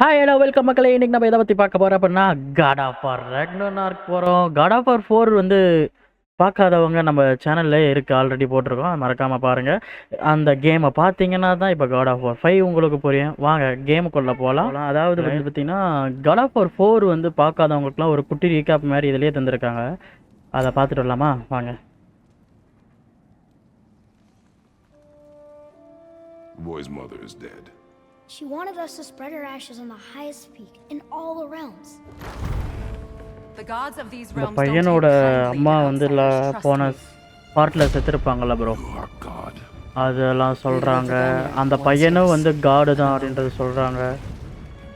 Hi hello welcome மக்களே. இன்னைக்கு நம்ம எதை பற்றி பார்க்க போகிறோம் அப்படின்னா காட் ஆஃப் ஆர் ரெக்னோனார்க் போகிறோம் காட் ஆஃப் ஆர் ஃபோர் வந்து பார்க்காதவங்க நம்ம சேனல்ல இருக்குது ஆல்ரெடி போட்டிருக்கோம். மறக்காமல் பாருங்கள் அந்த கேமை பார்த்தீங்கன்னா தான் இப்போ காட் ஆஃப் வார் ஃபைவ் உங்களுக்கு புரியும். வாங்க கேமுக்குள்ளே போகலாம் அதாவது வந்து பார்த்தீங்கன்னா காட் ஆஃப் வார் ஃபோர் வந்து பார்க்காதவங்களுக்குலாம் ஒரு குட்டி ரீகாப் மாதிரி இதிலே தந்திருக்காங்க. அதை பார்த்துட்டு வரலாமா? வாங்க. The boy's mother is dead. She wanted us to spread her ashes on the highest peak in all the realms. The gods of these இந்த realms don't பையனோட take kindly அம்மா வந்து போன. பார்ட்டில் செத்துருப்பாங்கல்ல ப்ரோ. அதெல்லாம் சொல்கிறாங்க அந்த பையனும் வந்து காடு தான் அப்படின்றது சொல்கிறாங்க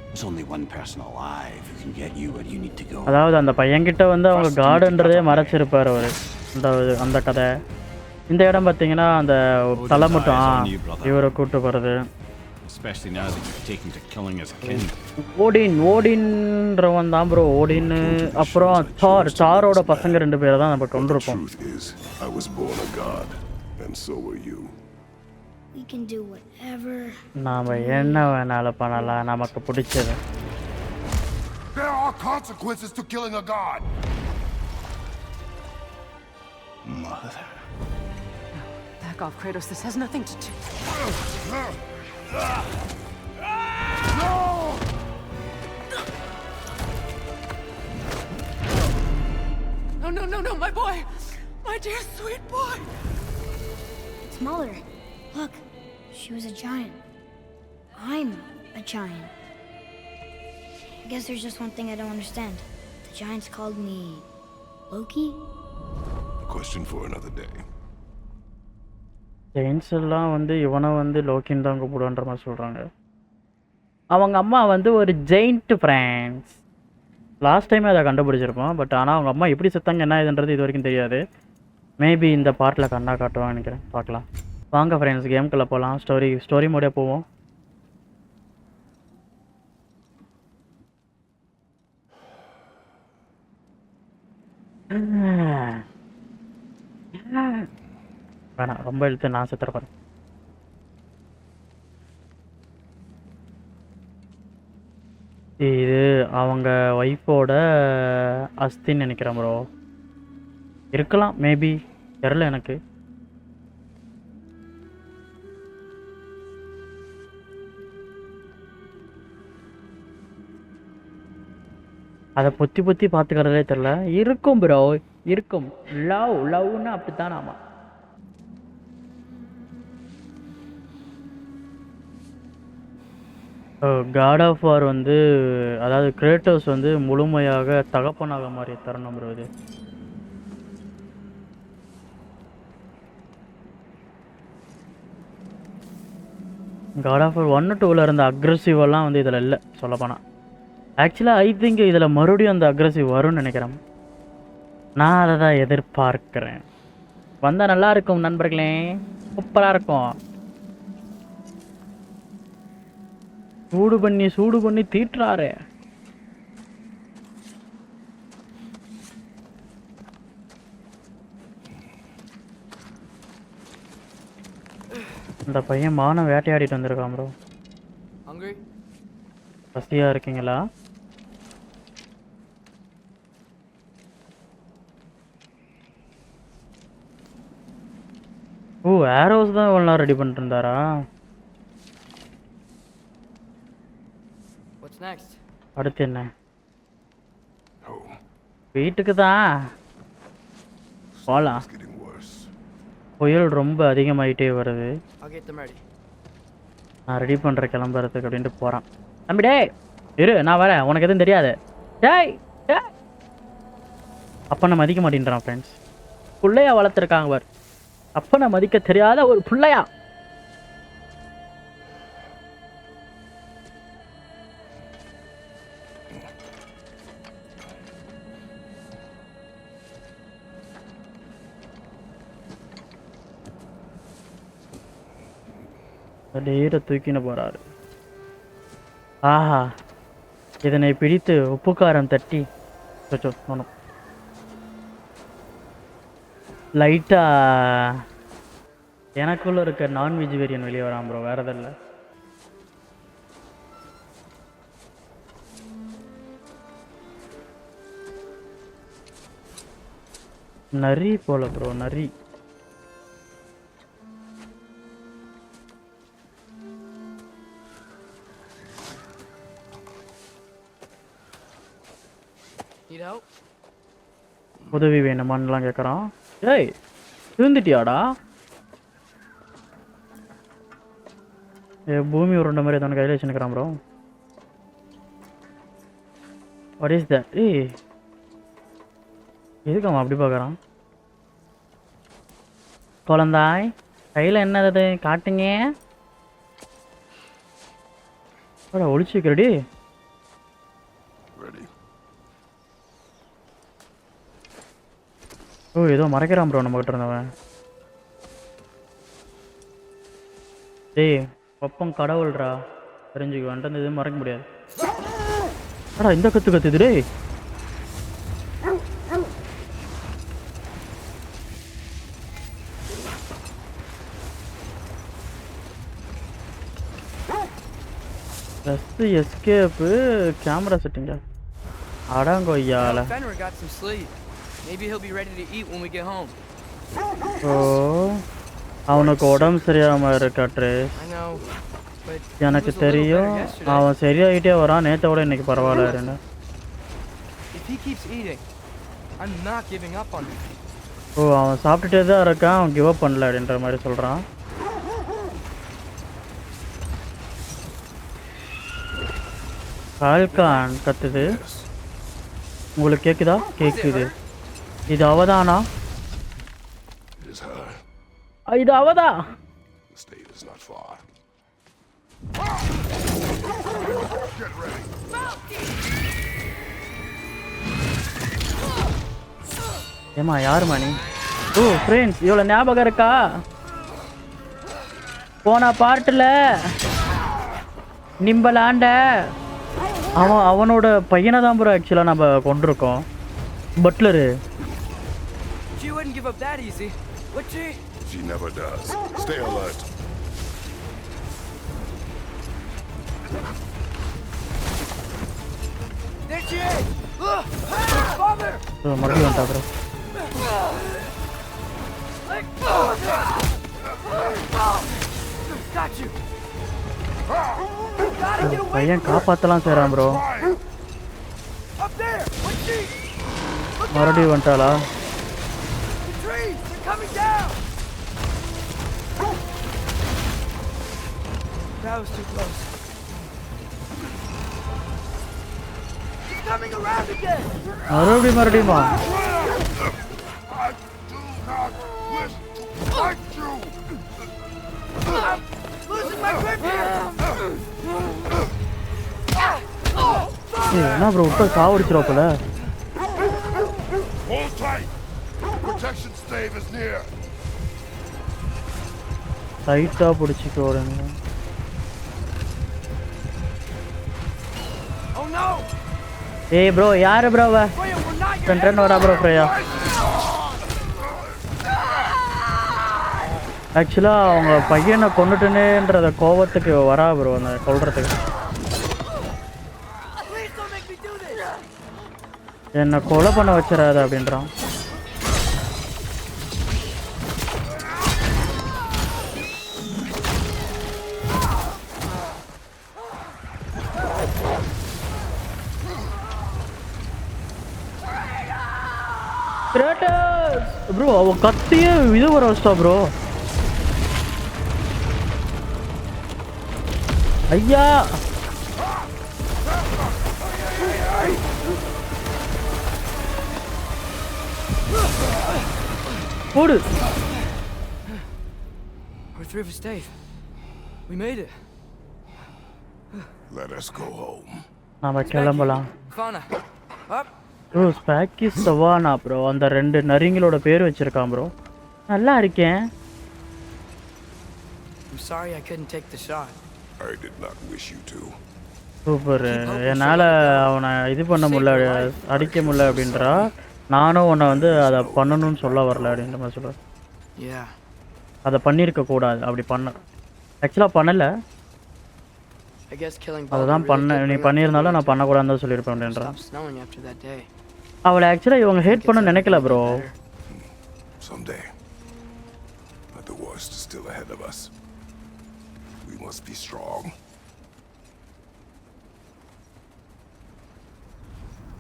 There's only one person alive who can get you where you need to go. அதாவது அந்த பையன்கிட்ட வந்து அவங்க காடுன்றதே மறைச்சிருப்பார் அவர் அந்த அந்த கதை இந்த இடம் பார்த்தீங்கன்னா அந்த தலை மட்டும் ஆ, இவரை கூட்டு போகிறது Especially now that you've taken to killing his kin. ஓடின் ஓடின்றவன் தான் ப்ரோ ஓடின்னு அப்புறம் சார் சாரோட பசங்க ரெண்டு பேரை தான் நம்ம கொண்டிருப்போம் Truth is, I was born a god, and so were you. We can do whatever. நாம் என்ன வேணாலும் பண்ணலாம் நமக்கு பிடிச்சது There are consequences to killing a god. Mother. Back off, Kratos. This has nothing to do. No, no, no, no, my boy! My dear sweet boy! It's Mother. Look, she was a giant. I'm a giant. I guess there's just one thing I don't understand. The giants called me Loki? A question for another day. Giants எல்லாம் வந்து இவனை வந்து லோக்கின் தான் கூப்பிடுன்ற மாதிரி சொல்கிறாங்க அவங்க அம்மா வந்து ஒரு ஜெயின்ட் ஃப்ரெண்ட்ஸ் லாஸ்ட் டைமே அதை கண்டுபிடிச்சிருப்போம். பட் ஆனால் அவங்க அம்மா எப்படி செத்தாங்க என்ன இதுன்றது இது வரைக்கும் தெரியாது. மேபி இந்த பார்ட்டில் கண்ணா காட்டுவான்னு நினைக்கிறேன். பார்க்கலாம். வாங்க ஃப்ரெண்ட்ஸ் கேம்குள்ளே போகலாம் ஸ்டோரி ஸ்டோரி மோடே போவோம். வேணாம் ரொம்ப இழுத்து நான் செத்துற போகிறேன் இது அவங்க ஒய்ஃபோட அஸ்தின்னு நினைக்கிறேன் ப்ரோ இருக்கலாம் மேபி தெரில எனக்கு. அதை பொத்தி பொத்தி பார்த்துக்கிறதே தெரில இருக்கும் ப்ரோ இருக்கும். லவ் லவ்னு அப்படித்தான் ஆமாம் காட் ஆஃப் வார் வந்து அதாவது கிரேட்டர்ஸ் வந்து முழுமையாக தகப்பனாக மாறிய தருணம் வருவது காட் ஆஃப் வார் ஒன்று டூவில் இருந்த அக்ரெசிவெல்லாம் வந்து இதில் இல்லை சொல்லப்போனால் ஆக்சுவலாக ஐ திங்க் இதில் மறுபடியும் அந்த அக்ரெசிவ் வரும்னு நினைக்கிறேன். நான் அதை தான் எதிர்பார்க்குறேன். வந்தால் நல்லா இருக்கும் நண்பர்களே. சூப்பராக இருக்கும். சூடு பண்ணி சூடு பண்ணி தீட்டுறாரு. இந்த பையன் மானம் வேட்டையாடிட்டு வந்திருக்கான் ப்ரோ? பசியா இருக்கீங்களா? ஓ ஏரோஸ் தான் இவ்வளோ நேரம் ரெடி பண்ணிட்டு இருந்தாரா? அடுத்து என்ன. வீட்டுக்கு தான் போகலாம். புயல் ரொம்ப அதிகமாயிட்டே வருது. நான் ரெடி பண்ணுற கிளம்புறதுக்கு அப்படின்ட்டு போகிறான் தம்பி டேய் இரு நான் வரேன். உனக்கு எதுவும் தெரியாது. டேய் அப்பனை மதிக்க மாட்டேன்றான் ஃப்ரெண்ட்ஸ் பிள்ளையா வளர்த்துருக்காங்க பார். அப்பனை மதிக்க தெரியாத ஒரு பிள்ளையா? டேரை தூக்கின்னு போகிறாரு ஆஹா இதனை பிடித்து உப்புக்காரம் தட்டி சொச்சோ ஒன்றும் லைட்டாக எனக்குள்ளே இருக்க நான்வெஜ் வேரியன் வெளியே வரான் ப்ரோ வேறு எதில் நரி போல ப்ரோ நரி. உதவி வேணுமான்லாம் கேட்குறான் ஏய் இருந்துட்டியாடா ஏ பூமி உருண்ட மாதிரி எதோ கையில் வச்சுருக்கிறான் ப்ரோ வாட் இஸ் தட் ஏய் எதுக்கு அவன் அப்படி பார்க்குறான் குழந்தாய் கையில் என்னது காட்டுங்க. ஒழிச்சு வைக்கிறடி. ஓ ஏதோ மறைக்கிறான் ப்ரோ நம்மகிட்ட இருந்தவன். டேய் பப்பம் கடவுள்ரா. தெரிஞ்சுக்க வந்துட்டு எதுவும் மறைக்க முடியாது. அடா இந்த கத்து கத்துது டேய். ஜஸ்ட் எஸ்கேப்பு கேமரா செட்டிங்கா அடங்கொய்யால. Maybe he'll be ready to eat when we get home. ஓ அவனுக்கு உடம்பு சரியாம he எனக்கு தெரியும். அவன் சரியாயிட்டே வரான் நேத்தை விட இன்னைக்கு பரவாயில்ல இருன்னு If he keeps eating, I'm not giving up on him. ஓ அவன் சாப்பிட்டுட்டே தான் இருக்கான் அவன் கிவ் அப் பண்ணல அப்படின்ற மாதிரி சொல்றான் கால்கான் கத்துது. உங்களுக்கு கேக்குதா கேக்குது இது அவதானா இது அவதா. ஏமா யாருமா நீ ஓ ஃப்ரெண்ட்ஸ் இவ்வளோ ஞாபகம் இருக்கா போன பாட்டில் நிம்பலாண்ட அவன் அவனோட பையனை தான் ப்ரோ ஆக்சுவலாக நம்ம கொண்டிருக்கோம் butler wouldn't give up that easy, would she? She never does. Stay alert. There she is! Ugh! Father! Bro மறுபடியும் வந்துட்டா bro Let go of it! Got you! Gotta get away! பையன் காப்பாற்றலாம் செய்கிறான் bro Fine. Up there! What's she? மறுபடியும் வந்துட்டாளா The trees! They're coming down! That was too close. She's coming around again! மறுபடியும் மறுபடியுமா I do not wish to fight you. I'm losing my grip here! ஏய், என்ன bro விட்டா சாவடிச்சிருவா போல Hold tight. Protection stave is near. டைட்டாக பிடிச்சிக்க உடனே Oh no! ஏய் ப்ரோ யாரு ப்ரோ அவ? Freya, we're not your ரெண்டு ரன் வரா ப்ரோ ஃப்ரேயா ஆக்சுவலாக அவங்க பையனை கொண்டுட்டுனேன்றத கோவத்துக்கு வரா ப்ரோ அந்த do this! என்னை கொலை பண்ண வச்சிடாத அப்படின்றான். ப்ரோ அவ கத்தியே இது வர வச்சிட்டா ப்ரோ ஐயா போடு We're through with Dave. We made it. Let us go home. நாம கிளம்பலாம் Fauna. Up. ப்ரோ ஸ்பாக்கி சவானா ப்ரோ அந்த ரெண்டு நரிங்களோட பேர் வச்சிருக்கான் ப்ரோ நல்லா இருக்கேன். I'm sorry I couldn't take the shot. I did not wish you to. Super என்னால் அவனை இது பண்ண முடியல. அடிக்க முடியல அப்படின்றா. நானும் உன்னை வந்து அதை பண்ணணும்னு சொல்ல வரல அப்படின்ற மாதிரி சொல்கிறேன் Yeah. அதை பண்ணியிருக்க கூடாது. அப்படி பண்ண. ஆக்சுவலாக பண்ணலை. I guess killing Baldur அதுதான் பண்ண. நீ பண்ணியிருந்தாலும் நான் பண்ணக்கூடாதுன்னு தான் சொல்லியிருப்பேன் அப்படின்றான் அவளை ஆக்சுவலாக இவங்க ஹேட் பண்ண நினைக்கல bro Someday. But the worst is still ahead of us. We must be strong.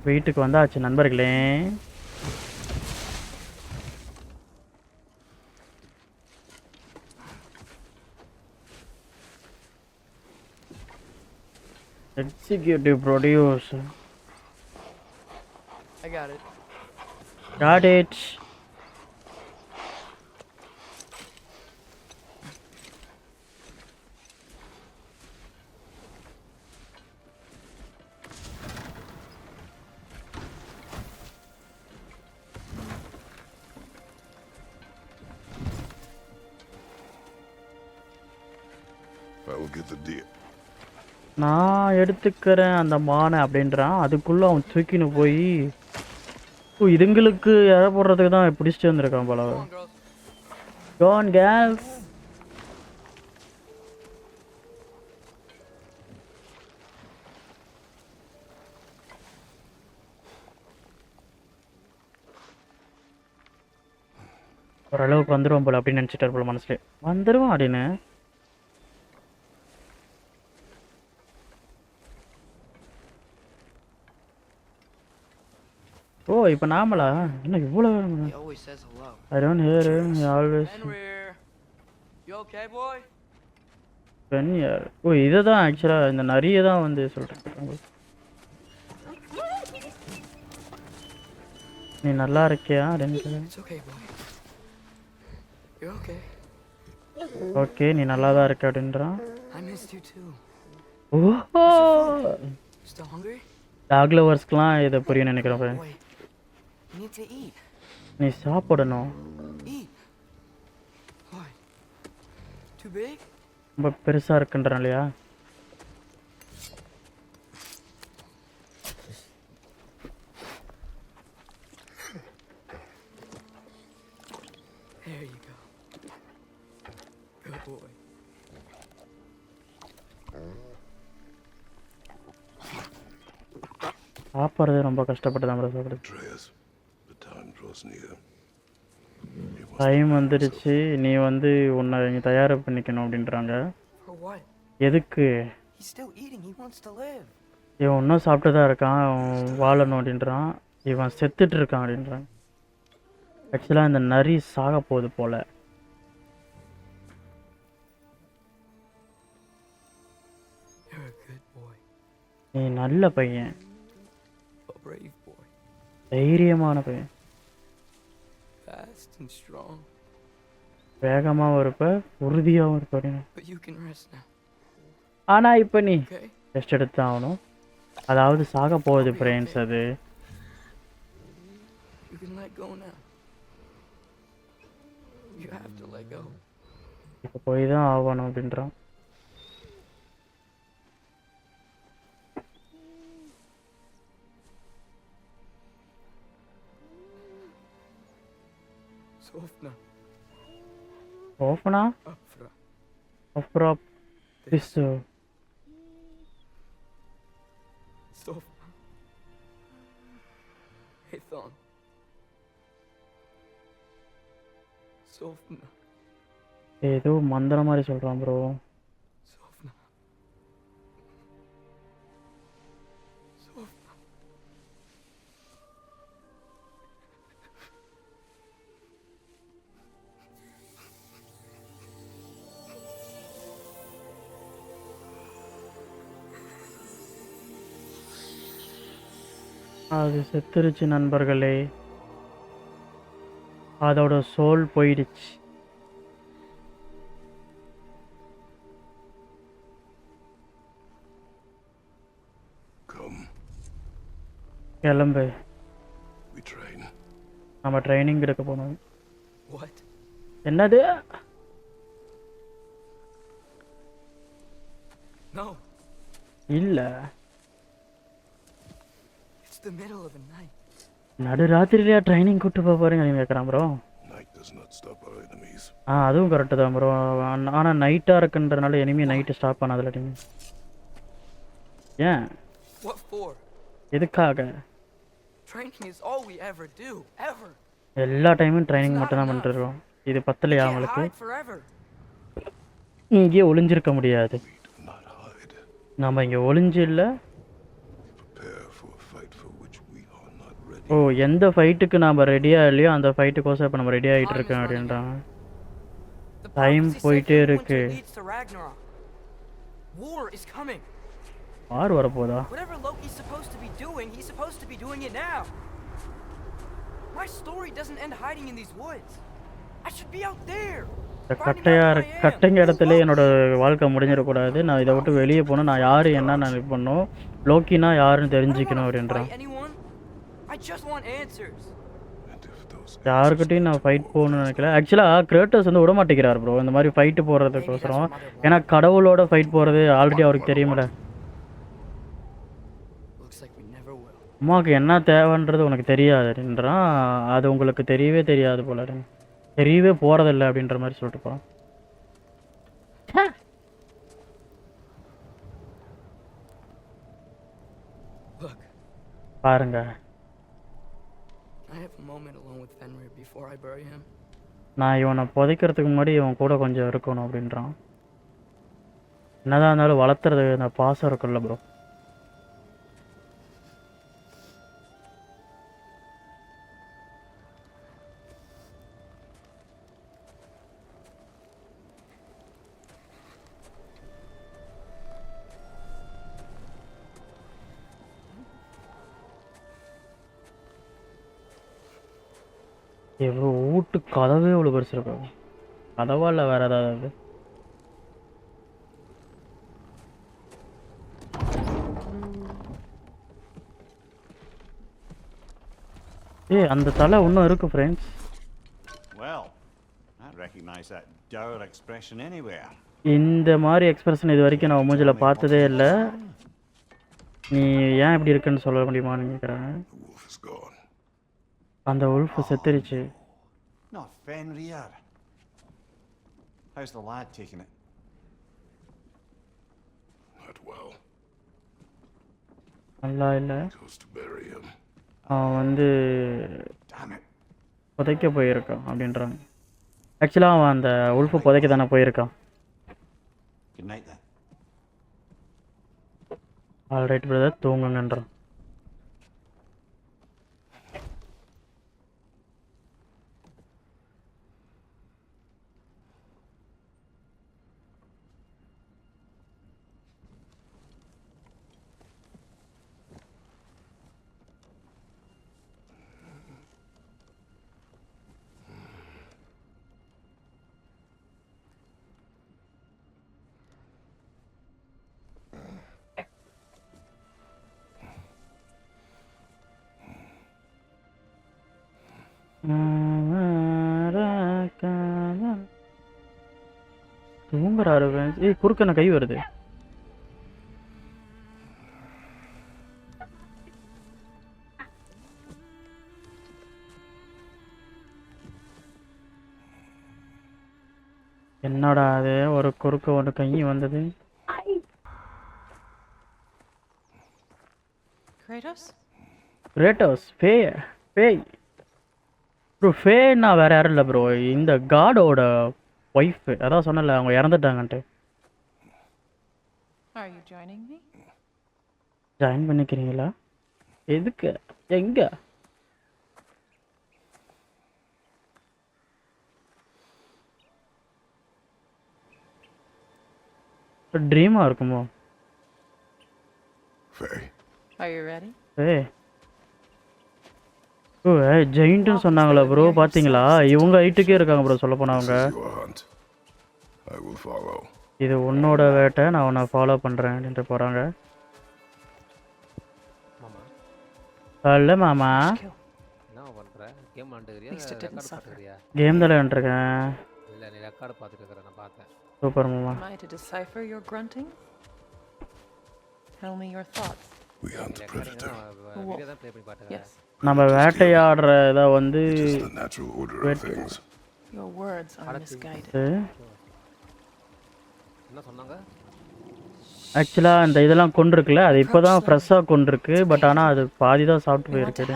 வீட்டுக்கு வந்தாச்சு நண்பர்களே executive producer got it. Got it. I will get the deer. நான் எடுத்துக்கிறேன் அந்த மானை அப்படின்றான் அதுக்குள்ள அவன் தூக்கின்னு போய் ஓ இதுங்களுக்கு இற போடுறதுக்கு தான் பிடிச்சிட்டு வந்திருக்கான் போல. Gone, girls. ஓரளவுக்கு வந்துருவோம் போல அப்படின்னு நினச்சிட்டார் போல மனசுல வந்துருவோம் அப்படின்னு ஓ இப்போ நாமளா? என்ன இவ்வளோ. I don't hear always Fenrir. You okay, boy? Fenrir oh இதை தான் ஆக்சுவலாக இந்த நிறைய தான் வந்து சொல்கிறேன் நீ நல்லா இருக்கியா அப்படின்னு. ஓகே நீ நல்லா தான் இருக்க அப்படின்றான். Hungry? டாக் லவர்ஸ்க்குலாம் இதை புரியும் நினைக்கிறேன் நீ சாப்பிடணும் Eat. Why? Too big? ரொம்ப பெருசாக இருக்குன்றான் இல்லையா There you go. Good boy. சாப்பிட்றது ரொம்ப கஷ்டப்பட்டு தான் சாப்பிடுது Atreus, the time draws near. You must time வந்துடுச்சு நீ வந்து உன்னை நீ தயார் பண்ணிக்கணும் அப்படின்றாங்க? எதுக்கு. இவன் இன்னும் சாப்பிட்டு தான் இருக்கான். அவன் வாழணும் அப்படின்றான். இவன் செத்துட்டு இருக்கான் அப்படின்றான் ஆக்சுவலாக இந்த நரி சாக போகுது போல. நீ நல்ல பையன். தைரியமான பையன். Fast and strong. வேகமாகவும் இருப்ப உறுதியாகவும் இருப்ப அப்படின்னு. ஆனால் இப்போ நீ? ரெஸ்ட் எடுத்து ஆகணும் அதாவது சாக போகுது ஃப்ரெண்ட்ஸ் அது. இப்போ போய் தான் ஆகணும் அப்படின்றான் Sofna. ஓப்பனா Afra. அப்புறம் பிஸ்ஸு Sofna. Hathon. Sofna. ஏதோ மந்திரம் மாதிரி சொல்கிறான் ப்ரோ அது செத்துருச்சு நண்பர்களே அதோட சோல் போயிடுச்சு. கிளம்பு. நம்ம ட்ரைனிங் எடுக்க போனோம்? என்னது. இல்லை the middle of the night. நடு ராத்திரிலையா ட்ரைனிங் கூட்டு போக போறீங்க நீங்க கேட்குறான் bro Night does not stop our enemies. ஆ அதுவும் கரெக்டு தான் ப்ரோ ஆனால் நைட்டாக இருக்குன்றனால எனிமே நைட்டு ஸ்டாப் பண்ணதில்ல நீங்க ஏன்? எதுக்காக Training is all we ever do. Ever. எல்லா டைமும் ட்ரைனிங் மட்டும் தான் பண்ணிட்டு இருக்கோம் இது பத்தலையா அவங்களுக்கு. இங்கேயே ஒளிஞ்சிருக்க முடியாது. நம்ம இங்கே ஒளிஞ்சு இல்லை Prepare for a fight for which we are not ready. ஓ எந்த ஃபைட்டுக்கு நாம் ரெடியாக இல்லையோ அந்த ஃபைட்டுக்கோசம் இப்போ நம்ம ரெடி ஆகிட்டு இருக்கோம் அப்படின்றாங்க said போயிட்டே இருக்கு. War is coming. ஆறு வரப்போதா Whatever Loki's supposed to be doing, he's supposed to be doing it now. My story doesn't end hiding in these woods. I should be out there. கட்டையா. கட்டைங்க இடத்துல என்னோட வாழ்க்கை முடிஞ்சிடக்கூடாது நான் இதை விட்டு வெளியே போகணும் நான் யார் என்ன நான் இது பண்ணணும் லோக்கினா யாருன்னு தெரிஞ்சுக்கணும் அப்படின்றான் யாருக்கிட்டையும் நான் ஃபைட் போகணும்னு நினைக்கல. ஆக்சுவலாக கிரேட்டர்ஸ் வந்து விட மாட்டேங்கிறார் ப்ரோ இந்த மாதிரி ஃபைட்டு போடுறதுக்கோசரம் ஏன்னா கடவுளோட ஃபைட் போகிறது ஆல்ரெடி அவருக்கு தெரியுமில்ல. அம்மாவுக்கு என்ன தேவைன்றது உனக்கு தெரியாது அப்படின்றான் அது உங்களுக்கு தெரியவே தெரியாது போல. தெரியவே போகிறதில்ல அப்படின்ற மாதிரி சொல்லிட்டு போகிறான் Look, moment alone with Fenrir before I bury him. நான் இவனை புதைக்கிறதுக்கு முன்னாடி இவன் கூட கொஞ்சம் இருக்கணும் அப்படின்றான் என்னதான் இருந்தாலும் வளர்த்துறது அந்த பாசம் இருக்குல்ல ப்ரோ கதவே இவ்வளோ பெருசு இருக்கும் கதவா இல்லை வேற ஏதாவது ஏய் அந்த தலை இன்னும் இருக்கு friends Well, I recognize that dour expression anywhere. இந்த மாதிரி எக்ஸ்பிரஷன் இது வரைக்கும் நான் மூஞ்சில பார்த்ததே இல்லை. நீ ஏன் இப்படி இருக்குன்னு சொல்ல முடியுமான்னு கேட்குறேன். அந்த உல்ஃப் செத்துருச்சு. Not Fenrir. How's the lad taking it? Not well. நல்லா இல்லை Goes to bury him. அவன் வந்து Damn it. புதைக்க போயிருக்கான் அப்படின்றாங்க ஆக்சுவலாக அவன் அந்த உல்ஃபு புதைக்க தானே போயிருக்கான் Good night then. Alright brother தூங்குங்கன்றான் தூங்குறாரு. ஏய் குறுக்க என்ன கை வருது என்னடா அது ஒரு குறுக்க ஒரு கை வந்தது Kratos? ரேட்டோஸ் ஃபே பேய் ப்ரோ ஃபேன்னா வேற யாரும் இல்லை ப்ரோ இந்த காடோட ஒய்ஃப் அதான் சொன்னல அவங்க இறந்துட்டாங்கன்ட்டு. Are you joining me? Join பண்ணிக்கிறீங்களா? எதுக்கு? எங்க? ட்ரீமாக இருக்குமோ? Are you ready? ஏ ஓ ஜெயிண்ட்டுன்னு சொன்னாங்களா ப்ரோ பார்த்தீங்களா இவங்க ஹைட்டுக்கே இருக்காங்க ப்ரோ சொல்ல போனவங்க. இது உன்னோட வேட்டை நான் உன்னை ஃபாலோ பண்ணுறேன் அப்படின்ட்டு போகிறாங்க அல்ல மாமா. கேம் தான் விளையாண்டுருக்கேன் இல்லை நீ ரெக்கார்டு பார்த்துட்டு இருக்கிற நான் பார்த்தேன் சூப்பர் மாமா? Tell me your thoughts. We hunt the predator. Yes. நம்ம வேட்டையாடுற இதை வந்து ஆக்சுவலாக இந்த இதெல்லாம் கொண்டிருக்குல்ல அது இப்போ தான் ஃப்ரெஷ்ஷாக கொண்டிருக்கு பட் ஆனால் அது பாதி தான் சாப்பிட்டு போயிருக்குது?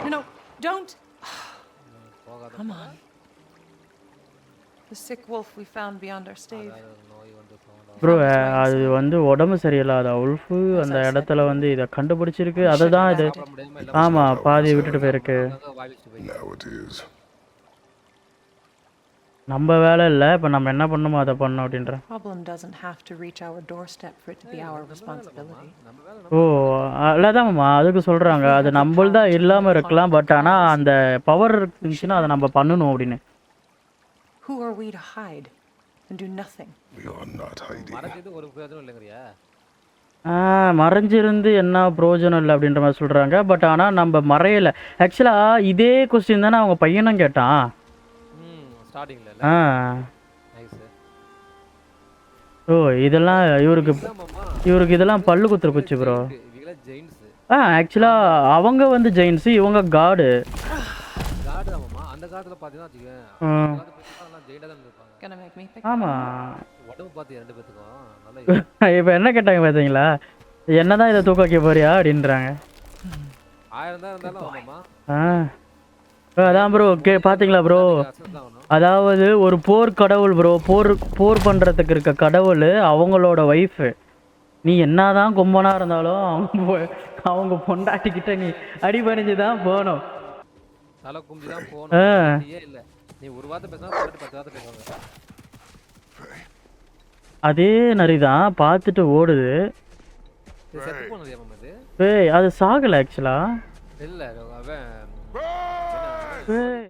No, no, don't. போகாத Come on. The sick wolf we found beyond our stave. அதாவது நோய் வந்து போகாத ப்ரோ அது வந்து உடம்பு சரியில்லாத உல்ஃபு அந்த இடத்துல வந்து இதை கண்டுபிடிச்சிருக்கு. அதை தான் இது. ஆமாம் பாதி விட்டுட்டு போயிருக்கு. நம்ம வேலை இல்லை இப்போ நம்ம என்ன பண்ணணுமோ அதை பண்ணோம் அப்படின்ற. ஓ அதான் அதுக்கு சொல்கிறாங்க அது நம்மள்தா இல்லாமல் இருக்கலாம் பட் ஆனால் அந்த பவர் இருந்துச்சுன்னா அதை நம்ம பண்ணணும் அப்படின்னு. Who are we to hide? And do nothing? We are not hiding. மறைஞ்சது ஒரு பிரயோஜனம் இல்லைங்கிறியா? ஆ, மறைஞ்சிருந்து என்ன பிரயோஜனம் இல்லை அப்படின்ற மாதிரி சொல்கிறாங்க பட் ஆனால் நம்ம மறையலை. ஆக்சுவலாக இதே கொஸ்டின் தானே அவங்க பையனும் கேட்டான். ம் ஸ்டார்டிங்ல ஆ. ஓ இதெல்லாம் இவருக்கு இவருக்கு இதெல்லாம் பல்லு குத்துற குச்சி ப்ரோ இவங்கள ஜெயின்ஸ் ஆ ஆக்சுவலாக அவங்க வந்து ஜெயின்ஸு இவங்க காடு அந்த காலத்துல பார்த்தீங்கன்னா வச்சுக்கேன் ம். அந்த காலத்து பெரியவங்க ஜெயிலாக தான் இருந்திருப்பாங்க Gonna make me pick ஆமாம் உடம்பு பார்த்து ரெண்டு பேத்துக்கும் நல்லா இப்போ என்ன கேட்டாங்க பார்த்தீங்களா என்னதான் இதை தூக்க வைக்க போறியா அப்படின்றாங்க. தான் அதான் ப்ரோ கே பார்த்தீங்களா ப்ரோ தான் அதாவது ஒரு போர் கடவுள் ப்ரோ போர் போர் பண்ணுறதுக்கு இருக்க கடவுள் அவங்களோட ஒய்ஃபு நீ என்னதான் கொம்பனா இருந்தாலும் அவங்க அவங்க பொண்டாட்டிக்கிட்ட நீ அடிபணிஞ்சு தான் போகணும். நீ ஒரு வார்த்தை பேசினா பத்து பத்து வார்த்தை பேசுவாங்க. அதே நரி தான் பார்த்துட்டு ஓடுது. இது செத்து போனது ஏமாம் இது ஏய் அது சாகலை ஆக்சுவலா இல்லை அவன் ஏய்.